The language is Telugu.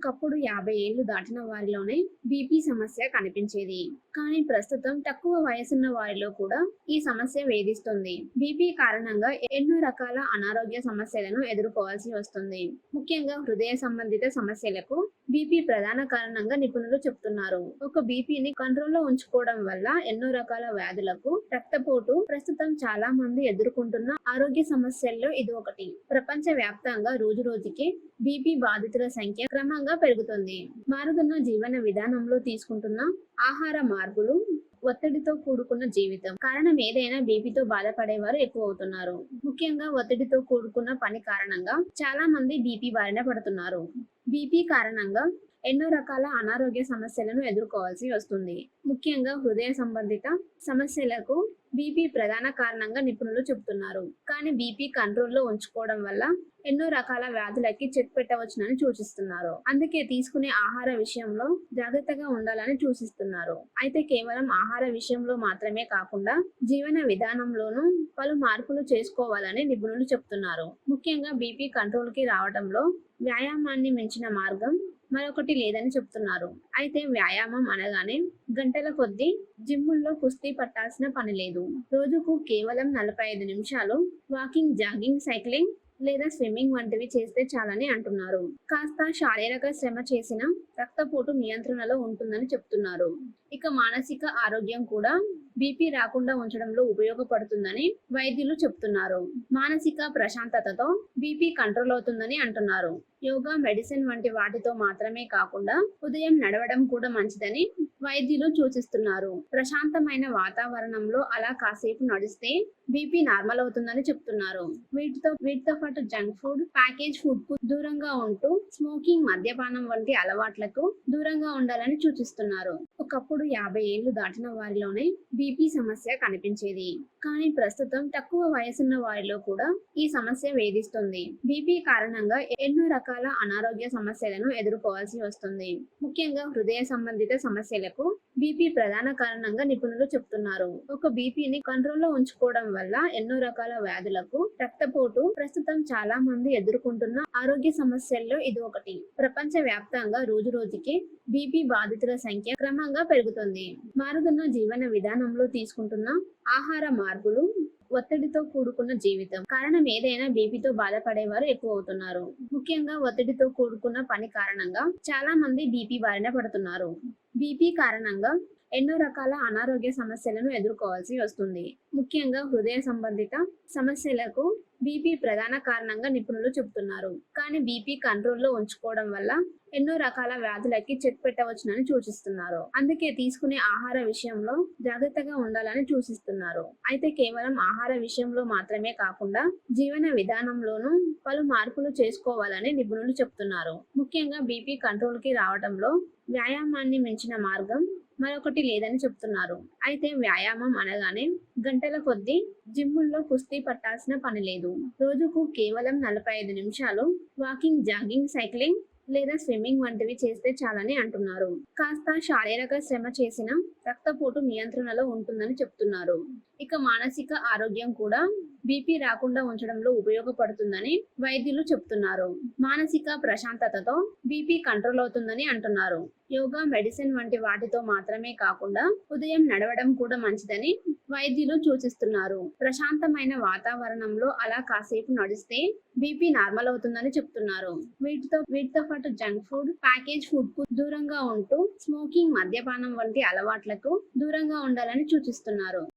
ఒకప్పుడు యాభై ఏళ్ళు దాటిన వారిలోనే బీపీ సమస్య కనిపించేది. కానీ ప్రస్తుతం తక్కువ వయసున్న వారిలో కూడా ఈ సమస్య వేధిస్తుంది. బీపీ కారణంగా ఎన్నో రకాల అనారోగ్య సమస్యలను ఎదుర్కోవాల్సి వస్తుంది. ముఖ్యంగా హృదయ సంబంధిత సమస్యలకు బీపీ ప్రధాన కారణంగా నిపుణులు చెప్తున్నారు. ఒక బీపీని కంట్రోల్లో ఉంచుకోవడం వల్ల ఎన్నో రకాల వ్యాధులకు రక్తపోటు ప్రస్తుతం చాలా మంది ఎదుర్కొంటున్న ఆరోగ్య సమస్యల్లో ఇది ఒకటి. ప్రపంచ వ్యాప్తంగా రోజు రోజుకి బీపీ బాధితుల సంఖ్య క్రమంగా పెరుగుతుంది. మారుతున్న జీవన విధానంలో తీసుకుంటున్న ఆహార మార్పులు ఒత్తిడితో కూడుకున్న జీవితం. కారణం ఏదైనా బీపీతో బాధపడేవారు ఎక్కువ అవుతున్నారు. ముఖ్యంగా ఒత్తిడితో కూడుకున్న పని కారణంగా చాలా మంది బీపీ బారిన పడుతున్నారు. బీపీ కారణంగా ఎన్నో రకాల అనారోగ్య సమస్యలను ఎదుర్కోవాల్సి వస్తుంది. ముఖ్యంగా హృదయ సంబంధిత సమస్యలకు బీపీ ప్రధాన కారణంగా నిపుణులు చెబుతున్నారు. కానీ బీపీ కంట్రోల్లో ఉంచుకోవడం వల్ల ఎన్నో రకాల వ్యాధులకి చెక్ పెట్టవచ్చునని సూచిస్తున్నారు. అందుకే తీసుకునే ఆహార విషయంలో జాగ్రత్తగా ఉండాలని సూచిస్తున్నారు. అయితే కేవలం ఆహార విషయంలో మాత్రమే కాకుండా జీవన విధానంలోనూ పలు మార్పులు చేసుకోవాలని నిపుణులు చెప్తున్నారు ముఖ్యంగా బీపీ కంట్రోల్కి రావడంలో వ్యాయామాన్ని మించిన మార్గం మరొకటి లేదని చెప్తున్నారు. అయితే వ్యాయామం అనగానే గంటల కొద్దీ జిమ్ముల్లో కుస్తీ పట్టాల్సిన పని లేదు. రోజుకు కేవలం నలభై ఐదు నిమిషాలు వాకింగ్ జాగింగ్ సైక్లింగ్ లేదా స్విమ్మింగ్ వంటివి చేస్తే చాలని అంటున్నారు. కాస్త శారీరక శ్రమ చేసిన రక్తపోటు నియంత్రణలో ఉంటుందని చెప్తున్నారు. ఇక మానసిక ఆరోగ్యం కూడా బీపీ రాకుండా ఉంచడంలో ఉపయోగపడుతుందని వైద్యులు చెప్తున్నారు. మానసిక ప్రశాంతతతో బీపీ కంట్రోల్ అవుతుందని అంటున్నారు. యోగా మెడిసిన్ వంటి వాటితో మాత్రమే కాకుండా ఉదయం నడవడం కూడా మంచిదని వైద్యులు సూచిస్తున్నారు. ప్రశాంతమైన వాతావరణంలో అలా కాసేపు నడిస్తే బీపీ నార్మల్ అవుతుందని చెప్తున్నారు. వీటితో వీటితో పాటు జంక్ ఫుడ్ ప్యాకేజ్ ఫుడ్కు దూరంగా ఉంటూ స్మోకింగ్ మద్యపానం వంటి అలవాట్లకు దూరంగా ఉండాలని సూచిస్తున్నారు. ఒకప్పుడు యాభై ఏళ్ళు దాటిన వారిలోనే బీపీ సమస్య కనిపించేది. కానీ ప్రస్తుతం తక్కువ వయసున్న వారిలో కూడా ఈ సమస్య వేధిస్తుంది. బీపీ కారణంగా ఎన్నో రకాల అనారోగ్య సమస్యలను ఎదుర్కోవాల్సి వస్తుంది. ముఖ్యంగా హృదయ సంబంధిత సమస్యలకు బీపీ ప్రధాన కారణంగా నిపుణులు చెప్తున్నారు. ఒక బీపీని కంట్రోల్లో ఉంచుకోవడం వల్ల ఎన్నో రకాల వ్యాధులకు రక్తపోటు ప్రస్తుతం చాలా మంది ఎదుర్కొంటున్న ఆరోగ్య సమస్యల్లో ఇది ఒకటి. ప్రపంచ వ్యాప్తంగా రోజు రోజుకి బీపీ బాధితుల సంఖ్య క్రమంగా పెరుగుతుంది. మారుతున్న జీవన విధానంలో తీసుకుంటున్న ఆహార మార్పులు ఒత్తిడితో కూడుకున్న జీవితం. కారణం ఏదైనా బీపీతో బాధపడేవారు ఎక్కువ అవుతున్నారు. ముఖ్యంగా ఒత్తిడితో కూడుకున్న పని కారణంగా చాలా మంది బీపీ బారిన పడుతున్నారు. బీపీ కారణంగా ఎన్నో రకాల అనారోగ్య సమస్యలను ఎదుర్కోవాల్సి వస్తుంది. ముఖ్యంగా హృదయ సంబంధిత సమస్యలకు బీపీ ప్రధాన కారణంగా నిపుణులు చెబుతున్నారు. కానీ బీపీ కంట్రోల్లో ఉంచుకోవడం వల్ల ఎన్నో రకాల వ్యాధులకి చెక్ పెట్టవచ్చునని సూచిస్తున్నారు. అందుకే తీసుకునే ఆహార విషయంలో జాగ్రత్తగా ఉండాలని సూచిస్తున్నారు. అయితే కేవలం ఆహార విషయంలో మాత్రమే కాకుండా జీవన విధానంలోనూ పలు మార్పులు చేసుకోవాలని నిపుణులు చెప్తున్నారు ముఖ్యంగా బీపీ కంట్రోల్కి రావడంలో వ్యాయామాన్ని మించిన మార్గం మరొకటి లేదని చెప్తున్నారు అయితే వ్యాయామం అనగానే గంటల కొద్దీ జిమ్ముల్లో కుస్తీ పట్టాల్సిన పని లేదు. రోజుకు కేవలం నలభై ఐదు నిమిషాలు వాకింగ్ జాగింగ్ సైక్లింగ్ లేదా స్విమ్మింగ్ వంటివి చేస్తే చాలని అంటున్నారు. కాస్త శారీరక శ్రమ చేసిన రక్తపోటు నియంత్రణలో ఉంటుందని చెప్తున్నారు. ఇక మానసిక ఆరోగ్యం కూడా బీపీ రాకుండా ఉంచడంలో ఉపయోగపడుతుందని వైద్యులు చెప్తున్నారు. మానసిక ప్రశాంతతతో బీపీ కంట్రోల్ అవుతుందని అంటున్నారు. యోగా మెడిసిన్ వంటి వాటితో మాత్రమే కాకుండా ఉదయం నడవడం కూడా మంచిదని వైద్యులు సూచిస్తున్నారు. ప్రశాంతమైన వాతావరణంలో అలా కాసేపు నడిస్తే బీపీ నార్మల్ అవుతుందని చెప్తున్నారు. వీటితో వీటితో పాటు జంక్ ఫుడ్ ప్యాకేజ్ ఫుడ్కు దూరంగా ఉంటూ స్మోకింగ్ మద్యపానం వంటి అలవాట్లకు దూరంగా ఉండాలని సూచిస్తున్నారు.